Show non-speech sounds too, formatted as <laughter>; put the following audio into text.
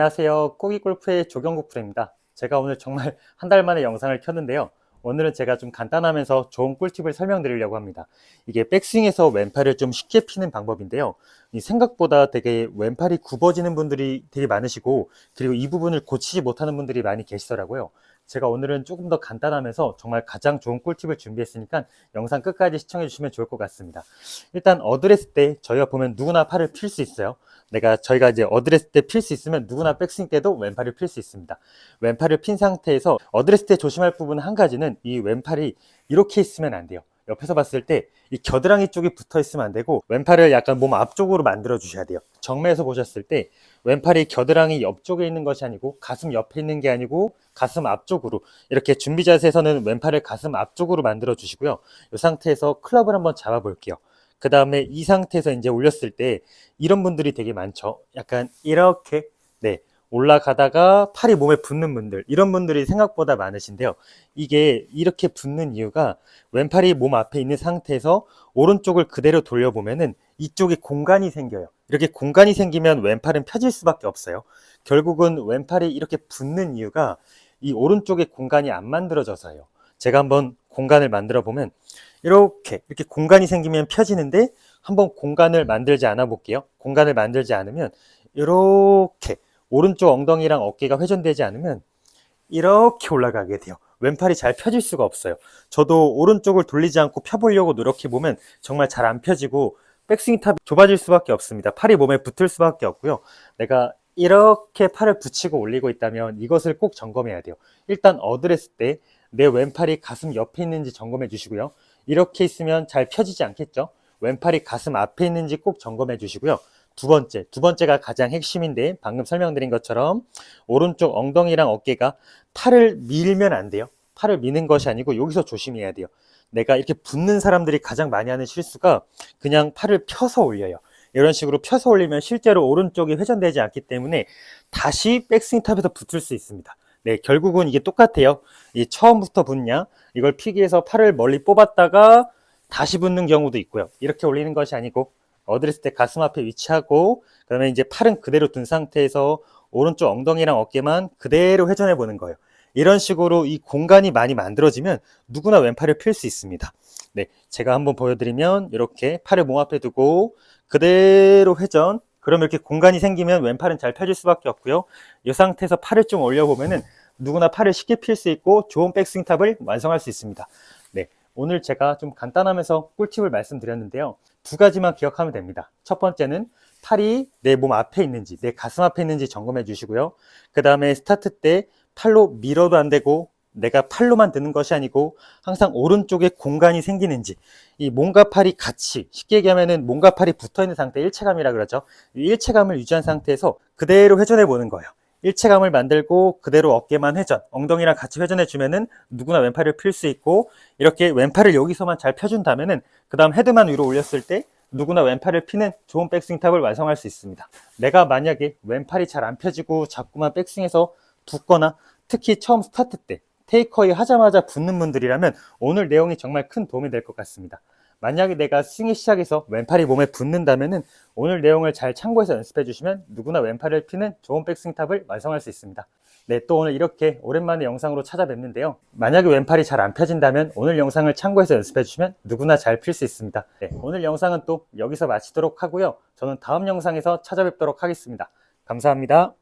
안녕하세요. 꼬기골프의 조경국 프로입니다. 제가 오늘 정말 <laughs> 한 달 만에 영상을 켰는데요. 오늘은 제가 좀 간단하면서 좋은 꿀팁을 설명드리려고 합니다. 이게 백스윙에서 왼팔을 좀 쉽게 피는 방법인데요. 이 생각보다 되게 왼팔이 굽어지는 분들이 되게 많으시고, 그리고 이 부분을 고치지 못하는 분들이 많이 계시더라고요. 제가 오늘은 조금 더 간단하면서 정말 가장 좋은 꿀팁을 준비했으니까 영상 끝까지 시청해 주시면 좋을 것 같습니다. 일단 어드레스 때 저희가 보면 누구나 팔을 필 수 있어요. 내가 저희가 이제 어드레스 때 필 수 있으면 누구나 백스윙 때도 왼팔을 필 수 있습니다. 왼팔을 핀 상태에서 어드레스 때 조심할 부분 한 가지는 이 왼팔이 이렇게 있으면 안 돼요. 옆에서 봤을 때 이 겨드랑이 쪽이 붙어 있으면 안 되고 왼팔을 약간 몸 앞쪽으로 만들어 주셔야 돼요. 정면에서 보셨을 때 왼팔이 겨드랑이 옆쪽에 있는 것이 아니고 가슴 옆에 있는 게 아니고 가슴 앞쪽으로 이렇게 준비 자세에서는 왼팔을 가슴 앞쪽으로 만들어 주시고요. 이 상태에서 클럽을 한번 잡아 볼게요. 그 다음에 이 상태에서 이제 올렸을 때 이런 분들이 되게 많죠. 약간 이렇게 네 올라가다가 팔이 몸에 붙는 분들 이런 분들이 생각보다 많으신데요. 이게 이렇게 붙는 이유가 왼팔이 몸 앞에 있는 상태에서 오른쪽을 그대로 돌려보면은 이쪽에 공간이 생겨요. 이렇게 공간이 생기면 왼팔은 펴질 수밖에 없어요. 결국은 왼팔이 이렇게 붙는 이유가 이 오른쪽에 공간이 안 만들어져서예요. 제가 한번 공간을 만들어 보면 이렇게 이렇게 공간이 생기면 펴지는데 한번 공간을 만들지 않아 볼게요. 공간을 만들지 않으면 이렇게 오른쪽 엉덩이랑 어깨가 회전되지 않으면 이렇게 올라가게 돼요. 왼팔이 잘 펴질 수가 없어요. 저도 오른쪽을 돌리지 않고 펴보려고 노력해 보면 정말 잘 안 펴지고 백스윙 탑이 좁아질 수밖에 없습니다. 팔이 몸에 붙을 수밖에 없고요. 내가 이렇게 팔을 붙이고 올리고 있다면 이것을 꼭 점검해야 돼요. 일단 어드레스 때 내 왼팔이 가슴 옆에 있는지 점검해 주시고요. 이렇게 있으면 잘 펴지지 않겠죠? 왼팔이 가슴 앞에 있는지 꼭 점검해 주시고요. 두 번째, 두 번째가 가장 핵심인데 방금 설명드린 것처럼 오른쪽 엉덩이랑 어깨가 팔을 밀면 안 돼요. 팔을 미는 것이 아니고 여기서 조심해야 돼요. 내가 이렇게 붙는 사람들이 가장 많이 하는 실수가 그냥 팔을 펴서 올려요. 이런 식으로 펴서 올리면 실제로 오른쪽이 회전되지 않기 때문에 다시 백스윙 탑에서 붙을 수 있습니다. 네, 결국은 이게 똑같아요. 이 처음부터 붙냐? 이걸 피기 위해서 팔을 멀리 뽑았다가 다시 붙는 경우도 있고요. 이렇게 올리는 것이 아니고 어드레스 때 가슴 앞에 위치하고 그다음에 이제 팔은 그대로 둔 상태에서 오른쪽 엉덩이랑 어깨만 그대로 회전해 보는 거예요. 이런 식으로 이 공간이 많이 만들어지면 누구나 왼팔을 필수 있습니다. 네, 제가 한번 보여드리면 이렇게 팔을 몸 앞에 두고 그대로 회전. 그럼 이렇게 공간이 생기면 왼팔은 잘 펴질 수밖에 없고요. 이 상태에서 팔을 좀 올려보면은 누구나 팔을 쉽게 필수 있고 좋은 백스윙 탑을 완성할 수 있습니다. 네, 오늘 제가 좀 간단하면서 꿀팁을 말씀드렸는데요. 두 가지만 기억하면 됩니다. 첫 번째는 팔이 내 몸 앞에 있는지, 내 가슴 앞에 있는지 점검해 주시고요. 그 다음에 스타트 때 팔로 밀어도 안 되고, 내가 팔로만 드는 것이 아니고, 항상 오른쪽에 공간이 생기는지, 이 몸과 팔이 같이, 쉽게 얘기하면은 몸과 팔이 붙어 있는 상태, 일체감이라 그러죠. 이 일체감을 유지한 상태에서 그대로 회전해 보는 거예요. 일체감을 만들고 그대로 어깨만 회전, 엉덩이랑 같이 회전해 주면은 누구나 왼팔을 필 수 있고 이렇게 왼팔을 여기서만 잘 펴준다면은 그 다음 헤드만 위로 올렸을 때 누구나 왼팔을 피는 좋은 백스윙 탑을 완성할 수 있습니다. 내가 만약에 왼팔이 잘 안 펴지고 자꾸만 백스윙에서 붙거나 특히 처음 스타트 때 테이크어웨이 하자마자 붙는 분들이라면 오늘 내용이 정말 큰 도움이 될 것 같습니다. 만약에 내가 스윙의 시작에서 왼팔이 몸에 붙는다면은 오늘 내용을 잘 참고해서 연습해 주시면 누구나 왼팔을 피는 좋은 백스윙 탑을 완성할 수 있습니다. 네, 또 오늘 이렇게 오랜만에 영상으로 찾아뵙는데요. 만약에 왼팔이 잘 안 펴진다면 오늘 영상을 참고해서 연습해 주시면 누구나 잘 필 수 있습니다. 네, 오늘 영상은 또 여기서 마치도록 하고요. 저는 다음 영상에서 찾아뵙도록 하겠습니다. 감사합니다.